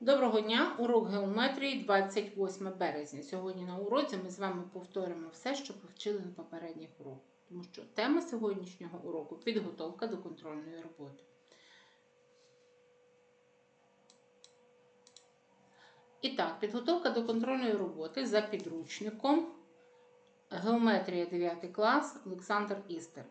Доброго дня! Урок геометрії 28 березня. Сьогодні на уроці ми з вами повторимо все, що повчили на попередніх уроках. Тому що тема сьогоднішнього уроку підготовка до контрольної роботи. І так, підготовка до контрольної роботи за підручником Геометрія 9 клас Олександр Істер.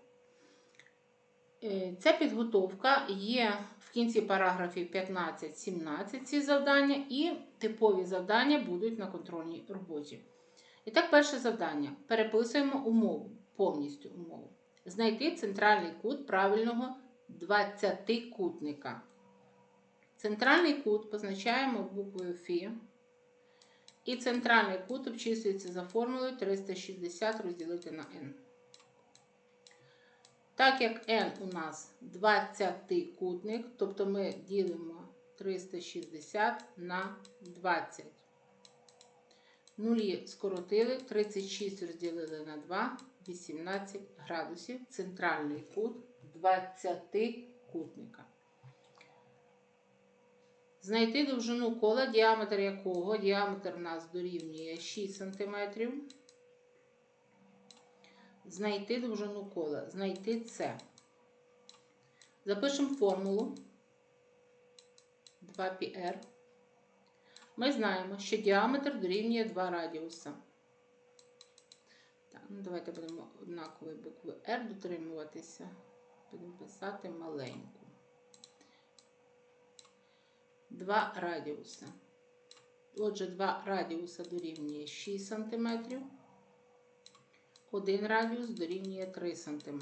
Е, Ця підготовка є в кінці параграфів 15-17 ці завдання, і типові завдання будуть на контрольній роботі. І так, перше завдання. Переписуємо умову, повністю умову. Знайти центральний кут правильного 20-кутника. Центральний кут позначаємо буквою Фі. І центральний кут обчислюється за формулою 360 розділити на n. Так як n у нас 20-кутник, тобто ми ділимо 360 на 20. Нулі скоротили, 36 розділили на 2, 18 градусів. Центральний кут 20-кутника. Знайти довжину кола, діаметр якого діаметр у нас дорівнює 6 см. Знайти довжину кола. Знайти це. Запишемо формулу 2πr. Ми знаємо, що діаметр дорівнює 2 радіуса. Так, ну Давайте будемо однакової букви R дотримуватися. Будемо писати маленьку. 2 радіуса. Отже, 2 радіуса дорівнює 6 см. 1 радіус дорівнює 3 см.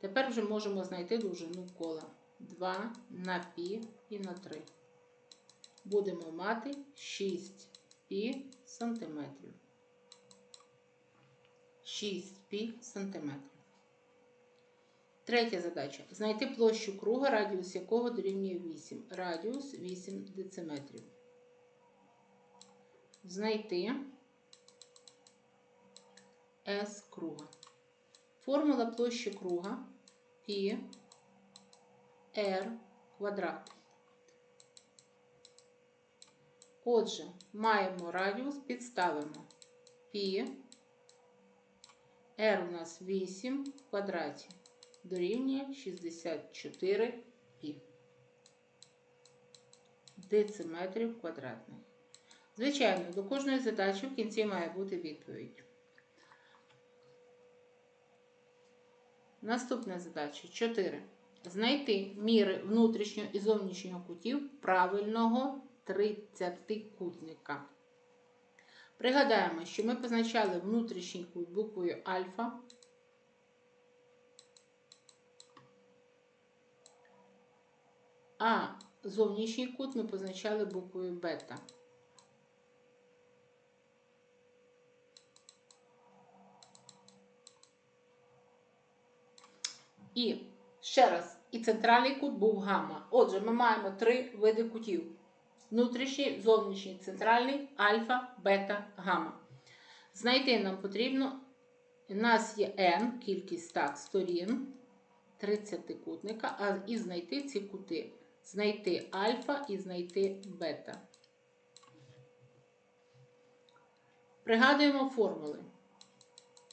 Тепер вже можемо знайти довжину кола 2 на пі і на 3. Будемо мати 6 пі сантиметрів. 6 пі см. Третя задача. Знайти площу круга, радіус якого дорівнює 8. Радіус 8 дециметрів. Знайти. S круга. Формула площі круга π r квадрат. Отже, маємо радіус, підставимо π, r у нас 8 в квадраті дорівнює 64 π дециметрів квадратних. Звичайно, до кожної задачі в кінці має бути відповідь. Наступна задача 4. Знайти міри внутрішнього і зовнішнього кутів правильного 30-кутника. Пригадаємо, що ми позначали внутрішній кут буквою альфа. А зовнішній кут ми позначали буквою бета. І ще раз, і центральний кут був гамма. Отже, ми маємо три види кутів: внутрішній, зовнішній, центральний, альфа, бета, гамма. Знайти нам потрібно, у нас є n, кількість так, сторін 30-кутника, а і знайти ці кути. Знайти альфа і знайти бета. Пригадуємо формули.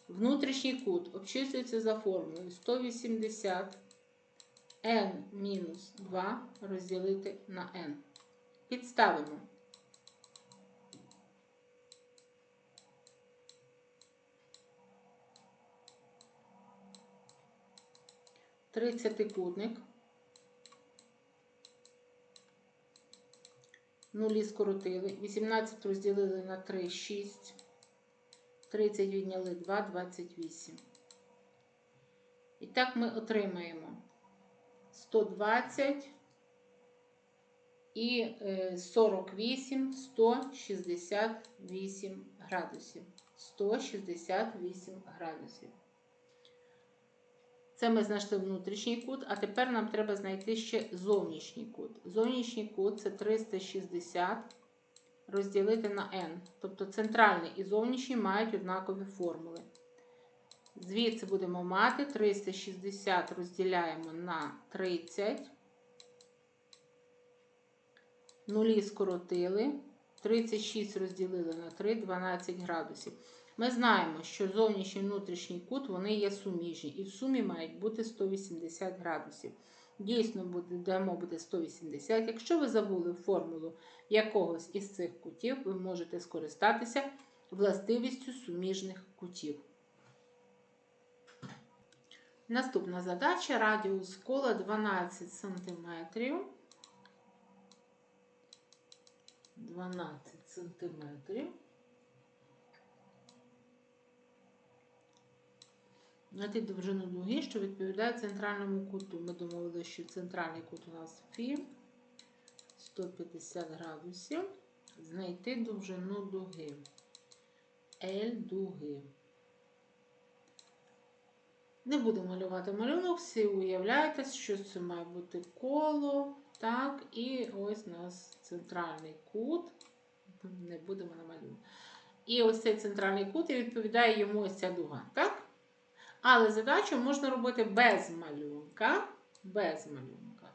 Внутрішній кут обчислюється за формулою 180 n-2 розділити на n. Підставимо. Тридцятикутник. Нулі скоротили. 18 розділили на 3, 6. 30 відняли 2, 28. І так ми отримаємо 120 і 48, 168 градусів. 168 градусів. Це ми знайшли внутрішній кут, а тепер нам треба знайти ще зовнішній кут. Зовнішній кут це 360 розділити на n. Тобто центральний і зовнішній мають однакові формули. Звідси будемо мати 360 розділяємо на 30 Нулі скоротили. 36 розділили на 3, 12 градусів. Ми знаємо, що зовнішній і внутрішній кут вони є суміжні, і в сумі мають бути 180 градусів. Дійсно, буде, дамо буде 180. Якщо ви забули формулу якогось із цих кутів, ви можете скористатися властивістю суміжних кутів. Наступна задача радіус кола 12 см. 12 сантиметрів. Знайти довжину дуги, що відповідає центральному куту. Ми домовилися, що центральний кут у нас Фі 150 градусів. Знайти довжину дуги. L дуги. Не буду малювати малюнок, всі уявляєте, що це має бути коло. Так, і ось у нас центральний кут. Не будемо намалювати. І ось цей центральний кут і відповідає йому ось ця дуга. Так? Але задачу можна робити без малюнка. Без малюнка.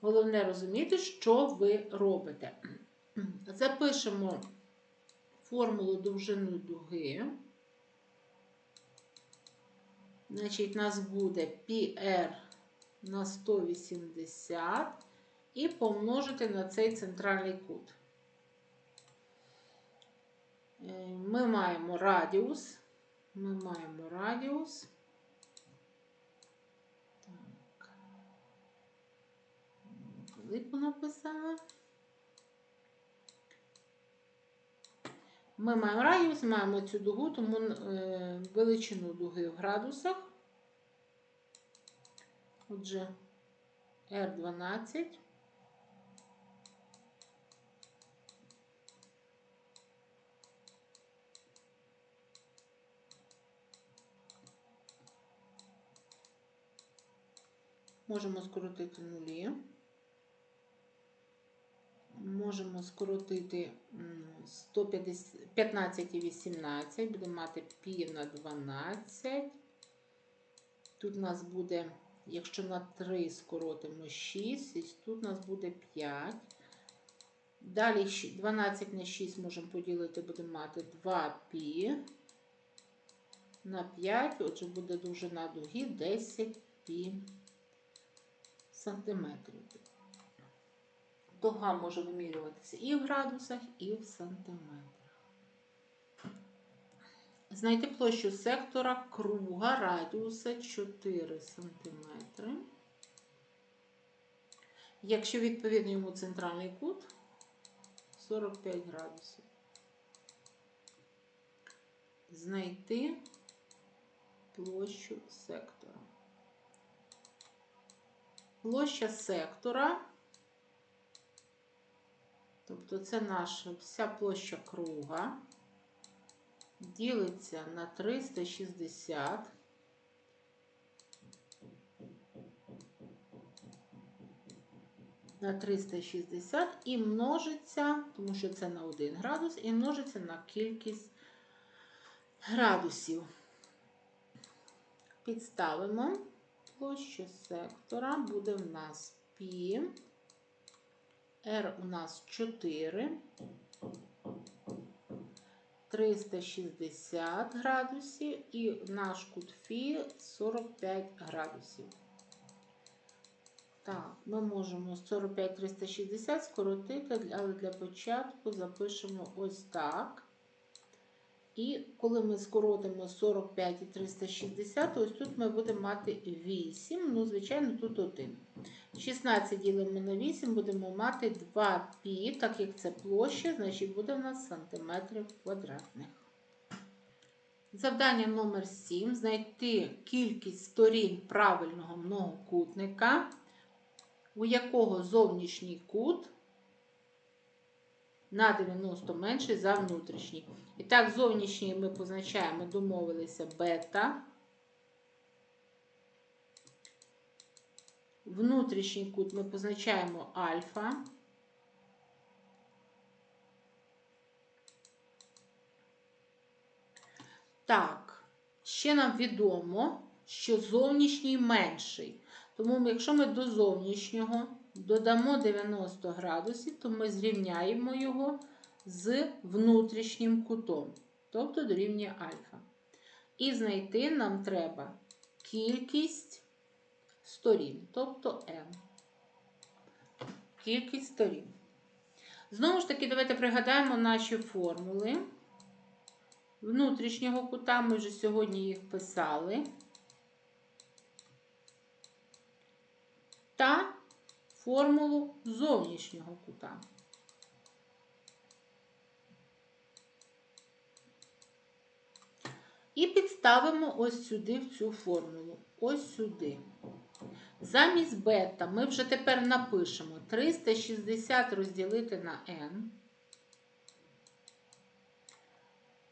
Головне розуміти, що ви робите. Запишемо формулу довжини дуги. Значить, у нас буде πr на 180 і помножити на цей центральний кут. Е, Ми маємо радіус. Ми маємо радіус. Так. Велику написала. Ми маємо радіус, маємо цю дугу, тому е, величину дуги в градусах. Отже, R12. Можемо скоротити нулі. Можемо скоротити 150, 15 і 18, будемо мати пі на 12. Тут у нас буде, якщо на 3 скоротимо 6, і тут у нас буде 5. Далі 12 на 6 можемо поділити, будемо мати 2 пі на 5, отже, буде довжина дуги 10 пі сантиметрів. Дуга може вимірюватися і в градусах, і в сантиметрах. Знайти площу сектора круга радіуса 4 см. Якщо відповідно йому центральний кут 45 градусів. Знайти площу сектора. Площа сектора, тобто це наша вся площа круга, ділиться на 360. На 360 і множиться, тому що це на 1 градус, і множиться на кількість градусів. Підставимо площа сектора буде в нас π, R у нас 4, 360 градусів і наш кут Фі 45 градусів. Так, ми можемо 45-360 скоротити, але для початку запишемо ось так. І коли ми скоротимо 45 і 360, ось тут ми будемо мати 8, ну, звичайно, тут 1. 16 ділимо на 8, будемо мати 2 пі, так як це площа, значить буде в нас сантиметрів квадратних. Завдання номер 7 знайти кількість сторін правильного многокутника, у якого зовнішній кут на 90 менший за внутрішній. І так, зовнішній ми позначаємо, домовилися бета. Внутрішній кут ми позначаємо альфа. Так, ще нам відомо, що зовнішній менший. Тому, якщо ми до зовнішнього додамо 90 градусів, то ми зрівняємо його з внутрішнім кутом, тобто дорівнює альфа. І знайти нам треба кількість сторін, тобто m. Кількість сторін. Знову ж таки, давайте пригадаємо наші формули. Внутрішнього кута ми вже сьогодні їх писали. Та формулу зовнішнього кута. І підставимо ось сюди в цю формулу. Ось сюди. Замість бета ми вже тепер напишемо 360 розділити на n.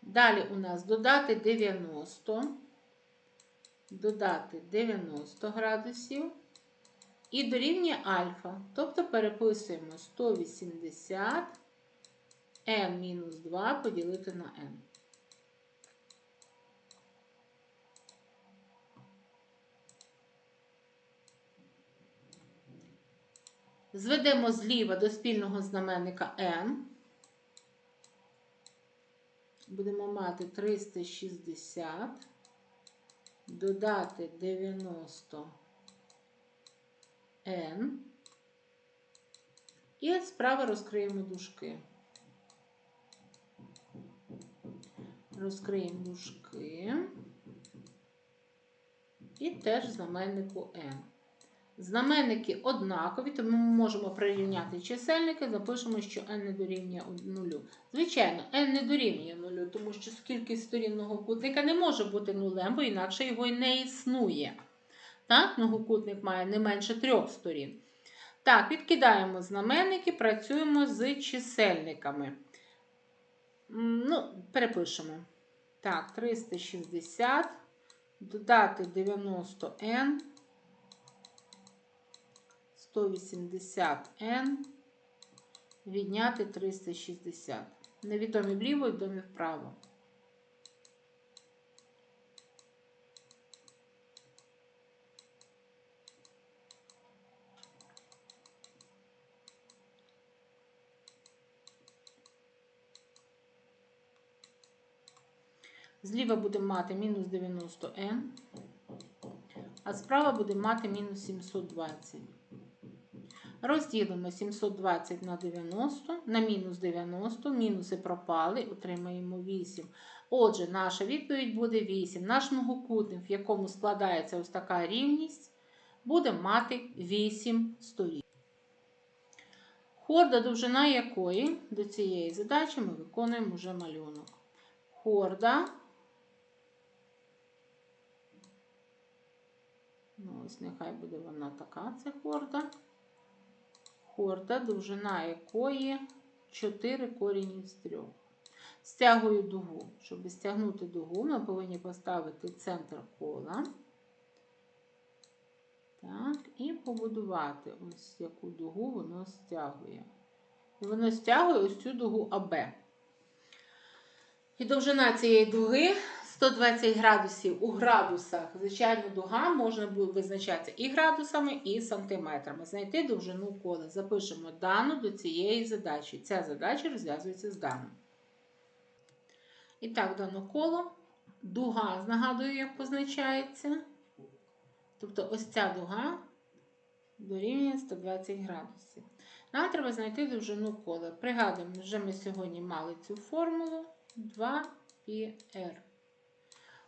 Далі у нас додати 90, додати 90 градусів і дорівнює альфа. Тобто переписуємо 180 n мінус 2 поділити на n. Зведемо зліва до спільного знаменника n. Будемо мати 360, додати 90 n. І справа розкриємо дужки. Розкриємо дужки. І теж знаменнику n. Знаменники однакові, тому ми можемо прирівняти чисельники, запишемо, що n не дорівнює 0. Звичайно, n не дорівнює 0, тому що кількість сторін многокутника не може бути нулем, бо інакше його й не існує. Так, Многокутник має не менше трьох сторін. Так, відкидаємо знаменники, працюємо з чисельниками. Ну, Перепишемо. Так, 360, додати 90n. 180n відняти 360. Невідомі вліво, відомі вправо. Зліва будемо мати мінус 90n, а справа будемо мати мінус 720. Розділимо 720 на 90, на мінус 90, мінуси пропали, отримаємо 8. Отже, наша відповідь буде 8. Наш многокутник, в якому складається ось така рівність, буде мати 8 сторін. Хорда, довжина якої до цієї задачі ми виконуємо вже малюнок. Хорда. Ну, ось нехай буде вона така, це хорда хорда, довжина якої 4 корінь з 3. Стягую дугу. Щоб стягнути дугу, ми повинні поставити центр кола. Так, І побудувати ось яку дугу воно стягує. І воно стягує ось цю дугу АБ. І довжина цієї дуги 120 градусів у градусах. Звичайно, дуга можна визначатися і градусами, і сантиметрами. Знайти довжину кола. Запишемо дану до цієї задачі. Ця задача розв'язується з даним. І так, дано коло. Дуга, нагадую, як позначається. Тобто ось ця дуга дорівнює 120 градусів. Нам треба знайти довжину кола. Пригадуємо, вже ми сьогодні мали цю формулу 2πr.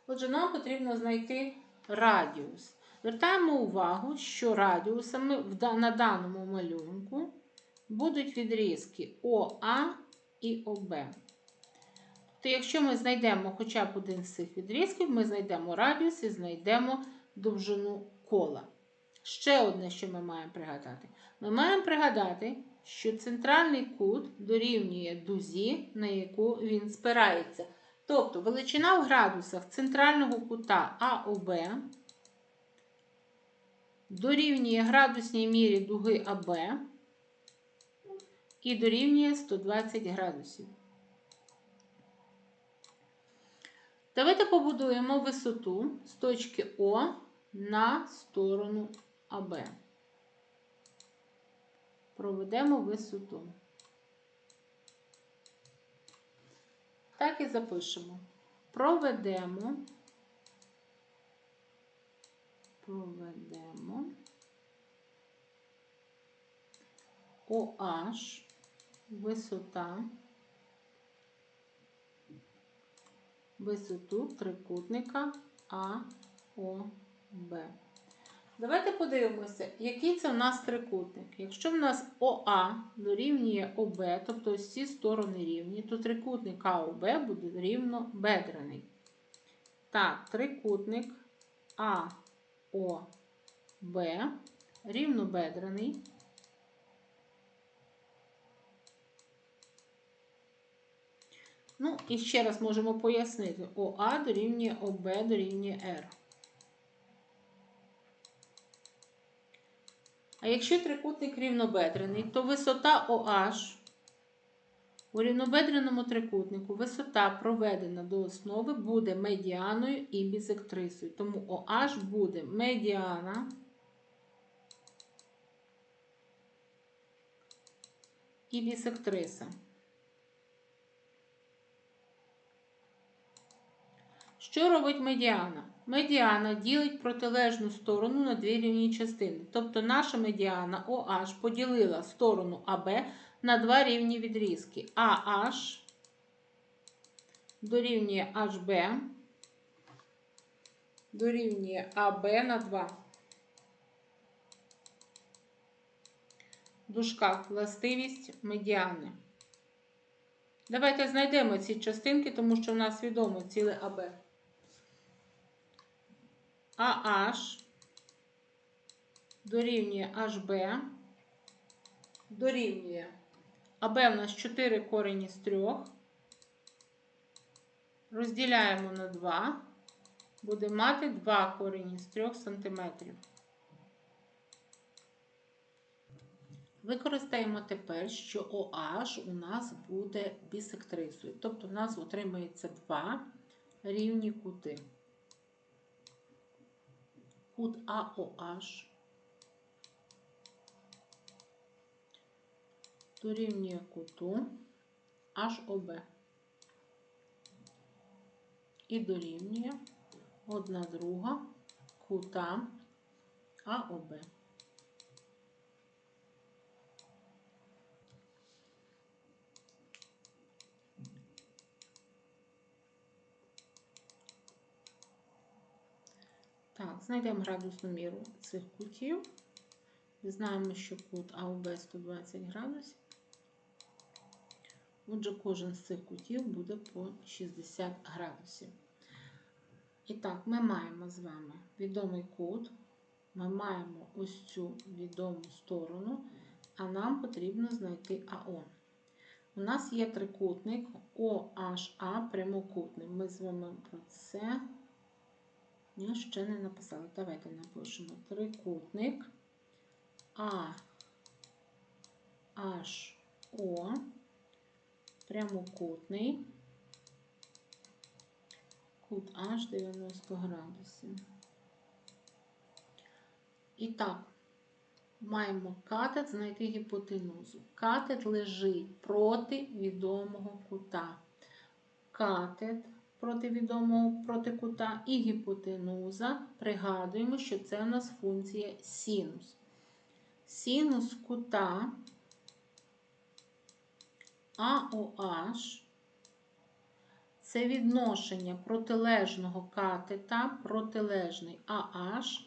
Отже, нам потрібно знайти радіус. Звертаємо увагу, що радіусами на даному малюнку будуть відрізки ОА і ОБ. Тобто, якщо ми знайдемо хоча б один з цих відрізків, ми знайдемо радіус і знайдемо довжину кола. Ще одне, що ми маємо пригадати. Ми маємо пригадати, що центральний кут дорівнює дузі, на яку він спирається. Тобто величина в градусах центрального кута АОБ дорівнює градусній мірі дуги АБ і дорівнює 120 градусів. Давайте побудуємо висоту з точки О на сторону АБ. проведемо висоту. Так і запишемо. Проведемо. Проведемо OH, висота, висоту трикутника АОБ. Давайте подивимося, який це в нас трикутник. Якщо в нас ОА дорівнює ОБ, тобто ось ці сторони рівні, то трикутник АОБ буде рівнобедрений. Так, трикутник АОБ рівнобедрений. Ну, і ще раз можемо пояснити: ОА дорівнює ОБ дорівнює R. А якщо трикутник рівнобедрений, то висота OH у рівнобедреному трикутнику висота, проведена до основи, буде медіаною і бісектрисою. Тому OH буде медіана і бісектриса. Що робить медіана? Медіана ділить протилежну сторону на дві рівні частини. Тобто наша медіана OH поділила сторону АБ на два рівні відрізки. AH дорівнює HB, дорівнює АБ на 2. В дужках властивість медіани. Давайте знайдемо ці частинки, тому що в нас відомо ціле АБ. AH дорівнює HB, дорівнює АБ у нас 4 корені з 3. Розділяємо на 2, буде мати 2 корені з 3 см. Використаємо тепер, що OH у нас буде бісектрисою. Тобто, в нас отримається два рівні кути. Кут АОH дорівнює куту HOB і дорівнює одна друга кута АОБ. Так, знайдемо градусну міру цих кутів. Знаємо, що кут АОБ 120 градусів. Отже, кожен з цих кутів буде по 60 градусів. І так, ми маємо з вами відомий кут, ми маємо ось цю відому сторону, а нам потрібно знайти АО. У нас є трикутник OHA прямокутний. Ми з вами про це я ще не написала. Давайте напишемо трикутник А H O прямокутний. Кут H 90 градусів. І так, маємо катет знайти гіпотенузу. Катет лежить проти відомого кута. Катет проти відомого проти кута і гіпотенуза. Пригадуємо, що це у нас функція синус. Синус кута AOH це відношення протилежного катета, протилежний AH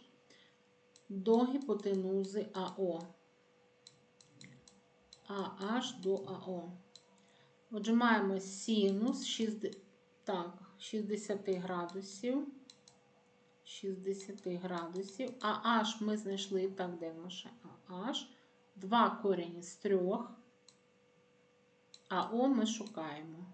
до гіпотенузи АО. AH до АО. Отже, маємо синус 60, так, 60 градусів. 60 градусів. А H ми знайшли так, де наше AH. 2 корені з 3. А О ми шукаємо.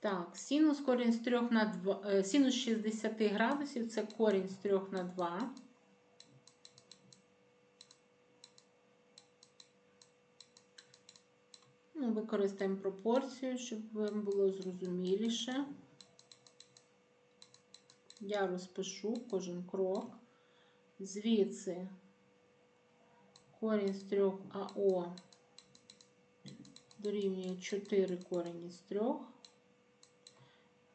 Так, синус корінь з 3 на 2, синус 60 градусів це корінь з 3 на 2. Ну, використаємо пропорцію, щоб вам було зрозуміліше. Я розпишу кожен крок. Звідси корінь з 3 АО дорівнює 4 корінь із 3.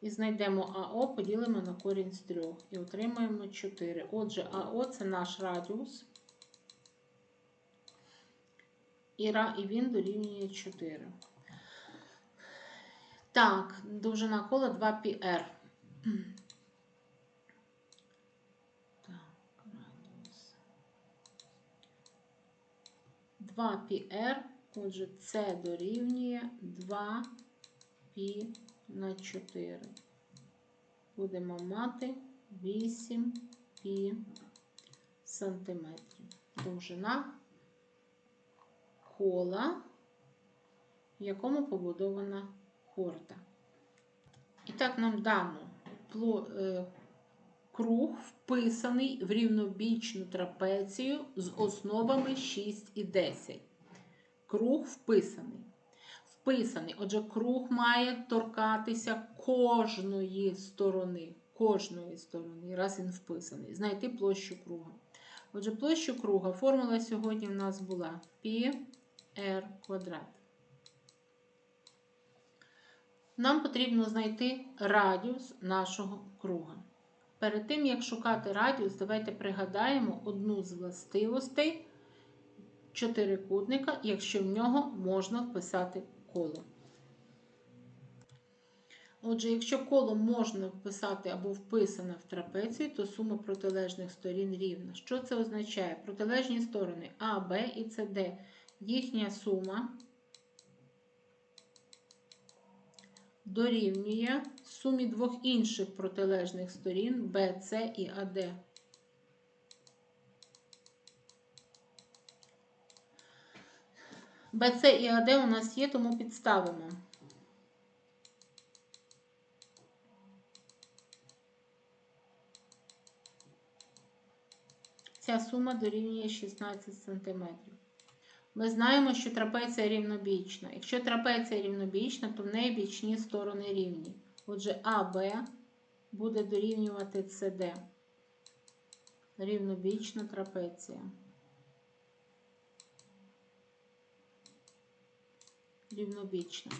І знайдемо АО, поділимо на корінь з 3 і отримаємо 4. Отже, АО це наш радіус І, ра- і він дорівнює 4. Так, довжина кола 2πr. Так, радіус. 2πr, отже, це дорівнює 2π на 4. Будемо мати 8 пі сантиметрів. Довжина кола, в якому побудована хорта. І так нам дано е, круг, вписаний в рівнобічну трапецію з основами 6 і 10. Круг вписаний. Вписаний. Отже, круг має торкатися кожної сторони. Кожної сторони, раз він вписаний. Знайти площу круга. Отже, площу круга. Формула сьогодні в нас була π r квадрат. Нам потрібно знайти радіус нашого круга. Перед тим, як шукати радіус, давайте пригадаємо одну з властивостей чотирикутника, якщо в нього можна вписати коло. Отже, якщо коло можна вписати або вписане в трапецію, то сума протилежних сторін рівна. Що це означає? Протилежні сторони А, Б і СД. Їхня сума дорівнює сумі двох інших протилежних сторін С і АД. БЦ і АД у нас є, тому підставимо. Ця сума дорівнює 16 см. Ми знаємо, що трапеція рівнобічна. Якщо трапеція рівнобічна, то в неї бічні сторони рівні. Отже, АБ буде дорівнювати СД. Рівнобічна трапеція. Рівнобічна.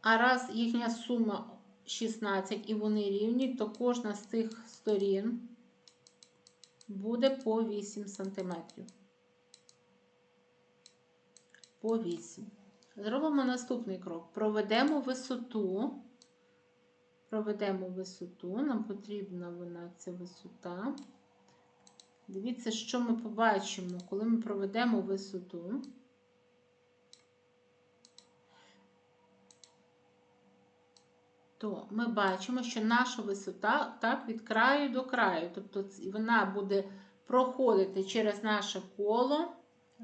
А раз їхня сума 16 і вони рівні, то кожна з цих сторін буде по 8 см. По 8. Зробимо наступний крок. Проведемо висоту. Проведемо висоту. Нам потрібна вона ця висота. Дивіться, що ми побачимо, коли ми проведемо висоту. то ми бачимо, що наша висота так від краю до краю. Тобто вона буде проходити через наше коло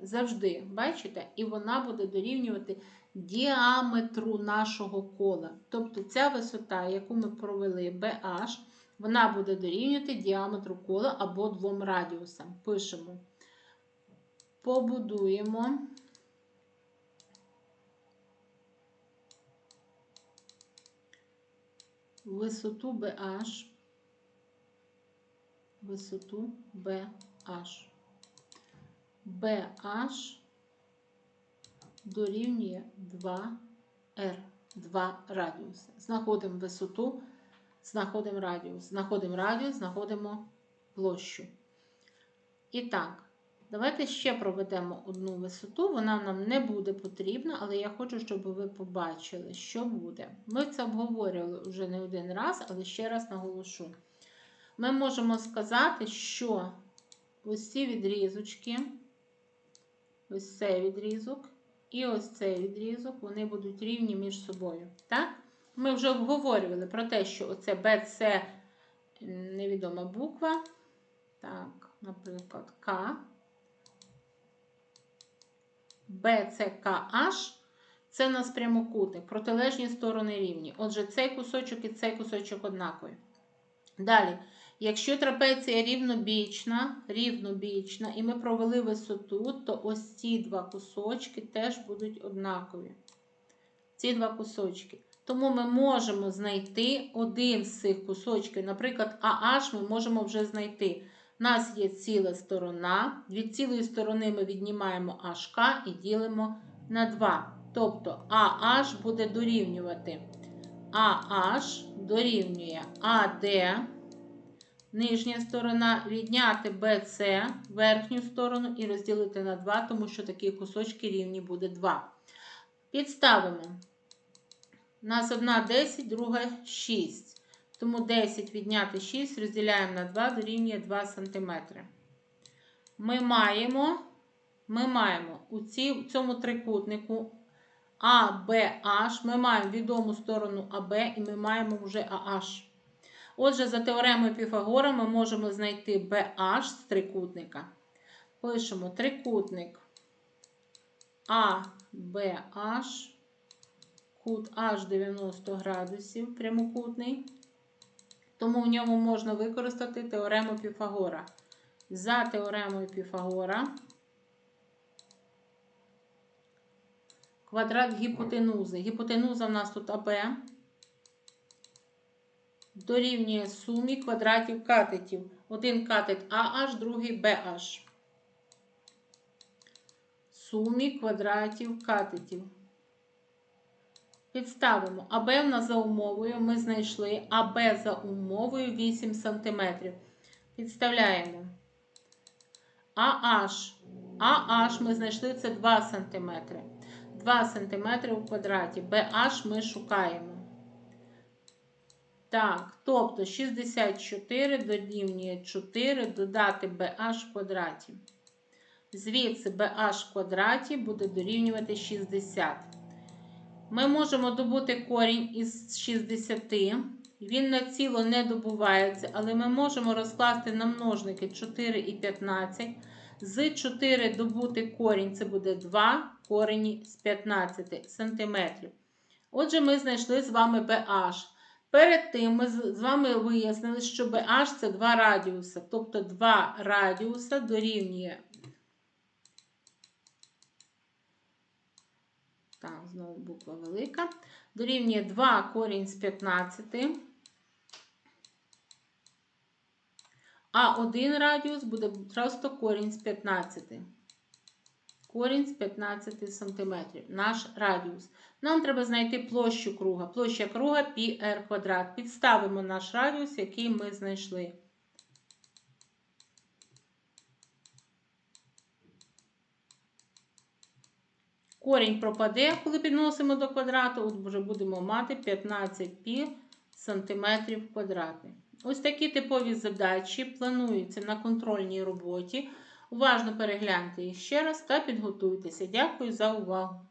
завжди. Бачите? І вона буде дорівнювати діаметру нашого кола. Тобто ця висота, яку ми провели BH, вона буде дорівнювати діаметру кола або двом радіусам. Пишемо. Побудуємо. висоту BH, висоту BH. BH дорівнює 2R, 2 радіуси. Знаходимо висоту, знаходимо радіус, знаходимо радіус, знаходимо площу. І так, давайте ще проведемо одну висоту. Вона нам не буде потрібна, але я хочу, щоб ви побачили, що буде. Ми це обговорювали вже не один раз, але ще раз наголошу. Ми можемо сказати, що ось ці відрізочки, ось цей відрізок і ось цей відрізок, вони будуть рівні між собою. Так? Ми вже обговорювали про те, що оце BC невідома буква. Так, наприклад, К. BCKH це у нас прямокутник, протилежні сторони рівні. Отже, цей кусочок і цей кусочок однакові. Далі, якщо трапеція рівнобічна, рівнобічна, і ми провели висоту, то ось ці два кусочки теж будуть однакові. Ці два кусочки. Тому ми можемо знайти один з цих кусочків. Наприклад, AH ми можемо вже знайти. У нас є ціла сторона. Від цілої сторони ми віднімаємо HK і ділимо на 2. Тобто AH буде дорівнювати AH дорівнює AD, нижня сторона, відняти BC, верхню сторону і розділити на 2, тому що такі кусочки рівні буде 2. Підставимо. У нас одна 10, друга 6. Тому 10 відняти 6 розділяємо на 2 дорівнює 2 см. Ми маємо, ми маємо у ці, в цьому трикутнику ABH, ми маємо відому сторону АБ і ми маємо вже AH. Отже, за теоремою Піфагора ми можемо знайти BH з трикутника. Пишемо трикутник ABH, кут H 90 градусів прямокутний. Тому в ньому можна використати теорему Піфагора. За теоремою Піфагора квадрат гіпотенузи. Гіпотенуза в нас тут АБ дорівнює сумі квадратів катетів. Один катет AH, другий BH. Сумі квадратів катетів. Підставимо АБ в нас за умовою ми знайшли АБ за умовою 8 см. Підставляємо AH. AH ми знайшли це 2 см. 2 см у квадраті. BH ми шукаємо. Так, тобто 64 дорівнює 4 додати BH в квадраті. Звідси BH в квадраті буде дорівнювати 60. Ми можемо добути корінь із 60. Він на ціло не добувається, але ми можемо розкласти на множники 4 і 15. З 4 добути корінь це буде 2 корені з 15 см. Отже, ми знайшли з вами BH. Перед тим ми з вами вияснили, що BH це 2 радіуса. Тобто 2 радіуса дорівнює. Так, знову буква велика. Дорівнює 2 корінь з 15. А один радіус буде просто корінь з 15. Корінь з 15 см. Наш радіус. Нам треба знайти площу круга. Площа круга πr квадрат. Підставимо наш радіус, який ми знайшли. Корінь пропаде, коли підносимо до квадрату, от вже будемо мати 15 пі сантиметрів квадратних. Ось такі типові задачі плануються на контрольній роботі. Уважно перегляньте їх ще раз та підготуйтеся. Дякую за увагу!